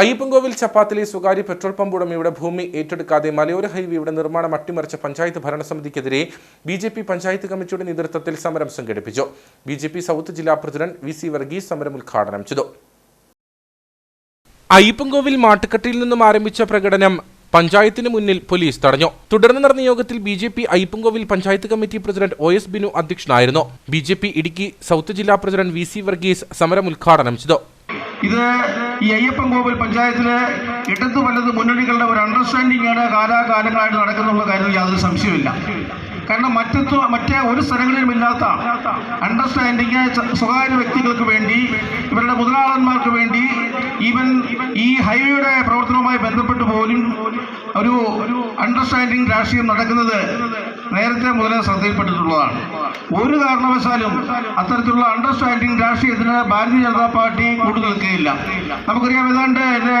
അയ്യപ്പൻകോവിൽ ചപ്പാത്തിലെ സ്വകാര്യ petrol pump ഉടമയുടെ ഭൂമി ഏറ്റെടുക്കാതെ മലയോര ഹൈവേയുടെ നിർമ്മാണം അട്ടിമറിച്ച പഞ്ചായത്ത് ഭരണസമിതിക്കെതിരെ ബി ജെ പി പഞ്ചായത്ത് കമ്മിറ്റിയുടെ നേതൃത്വത്തിൽ സമരം സംഘടിപ്പിച്ചു. ബി ജെ പി സൗത്ത് ജില്ലാ പ്രസിഡന്റ് വി സി വർഗീസ് സമരം ഉദ്ഘാടനം ചെയ്തു. അയ്യപ്പൻകോവിൽ മാട്ടുക്കട്ടിയിൽ നിന്നും ആരംഭിച്ച പ്രകടനം പഞ്ചായത്തിന് മുന്നിൽ പോലീസ് തടഞ്ഞു. തുടർന്ന് നടന്ന യോഗത്തിൽ B J P Ayyappancoil panchayat committee president O S Binu അധ്യക്ഷനായിരുന്നു. B J P Idukki south ജില്ലാ പ്രസിഡന്റ് വി സി വർഗീസ് സമരം ഉദ്ഘാടനം ചെയ്തു. ഇത് ഈ അയ്യപ്പൻ കോവിൽ പഞ്ചായത്തിലെ ഇടത്തു വലത് മുന്നണികളുടെ ഒരു അണ്ടർസ്റ്റാൻഡിംഗ് ആണ് കാലാകാലങ്ങളായിട്ട് നടക്കുന്നുള്ള കാര്യത്തിൽ യാതൊരു സംശയമില്ല കാരണം മറ്റത്വ മറ്റേ ഒരു സ്ഥലങ്ങളിലും ഇല്ലാത്ത അണ്ടർസ്റ്റാൻഡിങ് സ്വകാര്യ വ്യക്തികൾക്ക് വേണ്ടി ഇവരുടെ മുതലാളന്മാർക്ക് വേണ്ടി ഈവൻ ഈ ഹൈവേയുടെ പ്രവർത്തനവുമായി ബന്ധപ്പെട്ട് പോലും ഒരു അണ്ടർസ്റ്റാൻഡിങ് രാഷ്ട്രീയം നടക്കുന്നത് നേരത്തെ മുതലേ ശ്രദ്ധയിൽപ്പെട്ടിട്ടുള്ളതാണ്. ഒരു കാരണവശാലും അത്തരത്തിലുള്ള അണ്ടർസ്റ്റാൻഡിങ് രാഷ്ട്രീയത്തിന് ഭാരതീയ ജനതാ പാർട്ടി കൂട്ടു നിൽക്കുകയില്ല. നമുക്കറിയാം ഏതാണ്ട് എന്റെ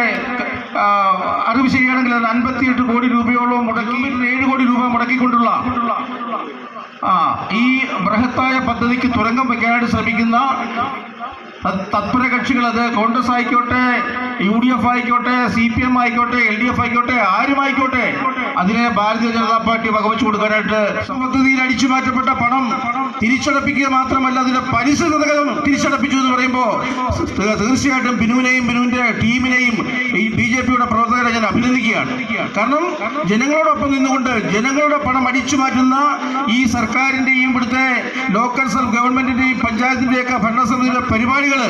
അറിവ് ശരിയാണെങ്കിൽ അൻപത്തിയെട്ട് കോടി രൂപയോളം മുടക്കി ഏഴ് കോടി രൂപ മുടക്കിക്കൊണ്ടുള്ള ആ ഈ ബൃഹത്തായ പദ്ധതിക്ക് തുരങ്കം വയ്ക്കാനായിട്ട് ശ്രമിക്കുന്ന തത്പര കക്ഷികൾ അത് കോൺഗ്രസ് ആയിക്കോട്ടെ യു ഡി എഫ് ആയിക്കോട്ടെ സി പി എം ആയിക്കോട്ടെ എൽ ഡി എഫ് ആയിക്കോട്ടെ ആരും ആയിക്കോട്ടെ അതിനെ ഭാരതീയ ജനതാ പാർട്ടി വകവെച്ചു കൊടുക്കാനായിട്ട് പദ്ധതിയിൽ അടിച്ചു മാറ്റപ്പെട്ട പണം തിരിച്ചടപ്പിക്കുക മാത്രമല്ല അതിന്റെ പരിസ്ഥിതി തിരിച്ചടപ്പിച്ചു എന്ന് പറയുമ്പോൾ തീർച്ചയായിട്ടും ബിനുവിനെയും ബിനുവിന്റെ ടീമിനെയും ഈ ബി ജെ പിയുടെ പ്രവർത്തകരെ ഞാൻ അഭിനന്ദിക്കുകയാണ്. കാരണം ജനങ്ങളോടൊപ്പം നിന്നുകൊണ്ട് ജനങ്ങളുടെ പണം അടിച്ചു മാറ്റുന്ന ഈ സർക്കാരിന്റെയും ഇവിടുത്തെ ലോക്കൽ ഗവൺമെന്റിന്റെയും പഞ്ചായത്തിന്റെയൊക്കെ ഭരണസമിതിയുടെ പരിപാടികൾ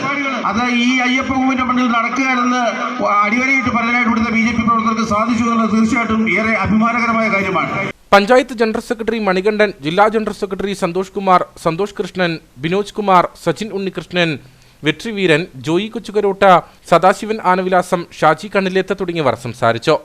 അത് ഈ അയ്യപ്പ ഗുവിന്റെ മണ്ണിൽ നടക്കുക എന്ന് അടിവരയിട്ട് പറയാനായിട്ട് ഇവിടുത്തെ ബി ജെ പി പ്രവർത്തകർക്ക് സാധിച്ചു എന്നുള്ളത് തീർച്ചയായിട്ടും ഏറെ അഭിമാനകരമായ കാര്യമാണ്. പഞ്ചായത്ത് ജനറൽ സെക്രട്ടറി മണികണ്ഠൻ ജില്ലാ ജനറൽ സെക്രട്ടറി സന്തോഷ് കുമാർ സന്തോഷ് കൃഷ്ണൻ ബിനോജ് കുമാർ സച്ചിൻ ഉണ്ണികൃഷ്ണൻ വെട്രിവീരൻ ജോയി കൊച്ചുകരോട്ട സദാശിവൻ ആനവിലാസം ഷാജി കണ്ണിലേത്ത തുടങ്ങിയവർ സംസാരിച്ചു.